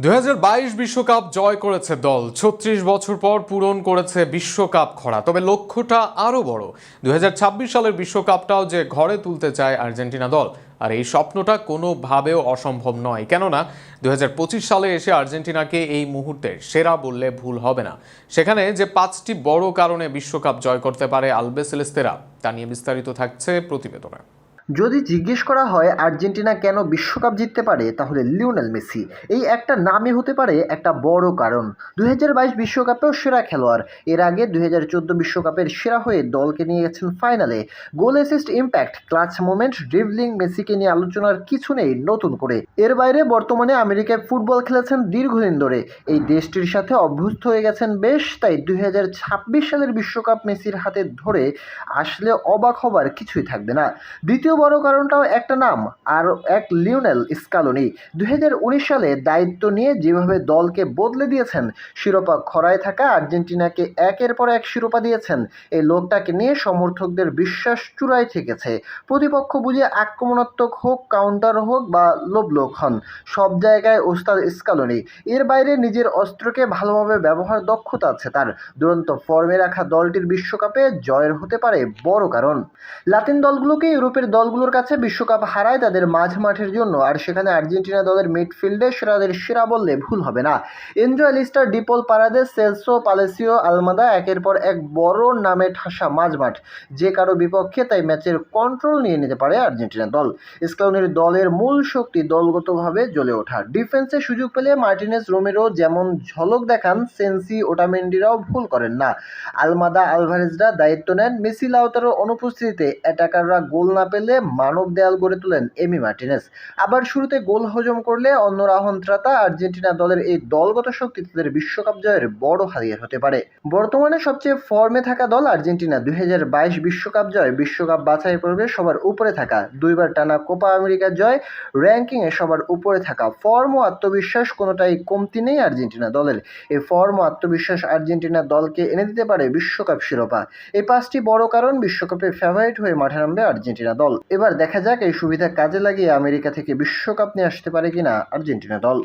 দুই বিশ্বকাপ জয় করেছে দল। ছত্রিশ বছর পর পূরণ করেছে বিশ্বকাপ খরা। তবে লক্ষ্যটা আরও বড়। দুই হাজার ছাব্বিশ সালের বিশ্বকাপটাও যে ঘরে তুলতে চায় আর্জেন্টিনা দল। আর এই স্বপ্নটা কোনোভাবেও অসম্ভব নয়। কেননা, দুই হাজার পঁচিশ সালে এসে আর্জেন্টিনাকে এই মুহূর্তে সেরা বললে ভুল হবে না। সেখানে যে পাঁচটি বড় কারণে বিশ্বকাপ জয় করতে পারে আলবেসেলেস্তেরা, তা নিয়ে বিস্তারিত থাকছে প্রতিবেদনে। যদি জিজ্ঞেস করা হয় আর্জেন্টিনা কেন বিশ্বকাপ জিততে পারে, তাহলে লিওনেল মেসি। এই একটা নামই হতে পারে একটা বড় কারণ। দুই বিশ্বকাপেও সেরা খেলোয়াড়। এর আগে দুই বিশ্বকাপের সেরা হয়ে দলকে নিয়ে গেছেন ফাইনালে। Goal assist impact clutch moment dribbling মেসিকে নিয়ে আলোচনার কিছু নেই নতুন করে। এর বাইরে বর্তমানে আমেরিকায় ফুটবল খেলেছেন দীর্ঘদিন ধরে। এই দেশটির সাথে অভ্যস্ত হয়ে গেছেন বেশ, তাই দুই হাজার ছাব্বিশ সালের বিশ্বকাপ মেসির হাতে ধরে আসলে অবাক হবার কিছুই থাকবে না। দ্বিতীয় বড় কারণটাও একটা নাম আর এক লিওনেল স্কালোনি। দুই সালে দায়িত্ব নিয়ে যেভাবে দলকে বদলে দিয়েছেন, শিরোপা খরায় থাকা আর্জেন্টিনাকে একের পর এক শিরোপা দিয়েছেন, এই লোকটাকে নিয়ে সমর্থকদের বিশ্বাস চূড়ায় থেকেছে। প্রতিপক্ষ বুঝে আক্রমণাত্মক হোক কাউন্টার হোক বা লোভলোক হন, সব জায়গায় ওস্তাদ স্কালোনি। এর বাইরে নিজের অস্ত্রকে ভালোভাবে ব্যবহার, দক্ষতা আছে তার। দুরন্ত ফর্মে রাখা দলটির বিশ্বকাপে জয়ের হতে পারে বড় কারণ। লাতিন দলগুলোকে ইউরোপের দলগুলোর কাছে বিশ্বকাপ হারায় তাদের মাঝ মাঠের জন্য, আর সেখানে আর্জেন্টিনা দলের মিডফিল্ডে সেরাদের সেরা বললে ভুল হবে না। Enzo Lisandro De Paul Paredes Celso, Palacios, Almada একের পর এক বড় নামে ঠাসা মাঝমাঠ যে কারও বিপক্ষে তাই ম্যাচের কন্ট্রোল নিয়ে নিতে পারে আর্জেন্টিনা দল। স্কাউনের দলের মূল শক্তি দলগতভাবে জ্বলে ওঠা। ডিফেন্সে সুযোগ পেলে মার্টিনেস রোমেরো যেমন ঝলক দেখান, সেন্সি, ওটামেন্ডিরাও ভুল করেন না। আলমাদা আলভারেজরা দায়িত্ব নেন। মেসি লাউতারোর অনুপস্থিতিতে অ্যাটাকাররা গোল না পেলে মানব দেয়াল গড়ে তোলেন এমি মার্টিনেস। আবার শুরুতে গোল হজম করলে অন্যরা আহন্ত্রাতা আর্জেন্টিনা দলের এই দলগত শক্তি তাদের বিশ্বকাপ জয়ের বড় হাতিয়ার হতে পারে। বর্তমানে সবচেয়ে ফর্মে থাকা দল আর্জেন্টিনা দুই বিশ্বকাপ জয়, বিশ্বকাপ বাছাই পর্বে সবার উপরে থাকা। দুইবার টানা কোপা আমেরিকা জয়, র্যাঙ্কিংয়ে সবার উপরে থাকা। ফর্ম ও আত্মবিশ্বাস কোনোটাই কমতি নেই আর্জেন্টিনা দলের। এই ফর্ম ও আত্মবিশ্বাস আর্জেন্টিনা দলকে এনে দিতে পারে বিশ্বকাপ শিরোপা। এই পাঁচটি বড় কারণ বিশ্বকাপে ফেভারিট হয়ে মাঠে নামবে আর্জেন্টিনা দল। এবার দেখা যাক এই সুবিধা কাজে লাগিয়ে আমেরিকা থেকে বিশ্বকাপ নিয়ে আসতে পারে কিনা আর্জেন্টিনা দল।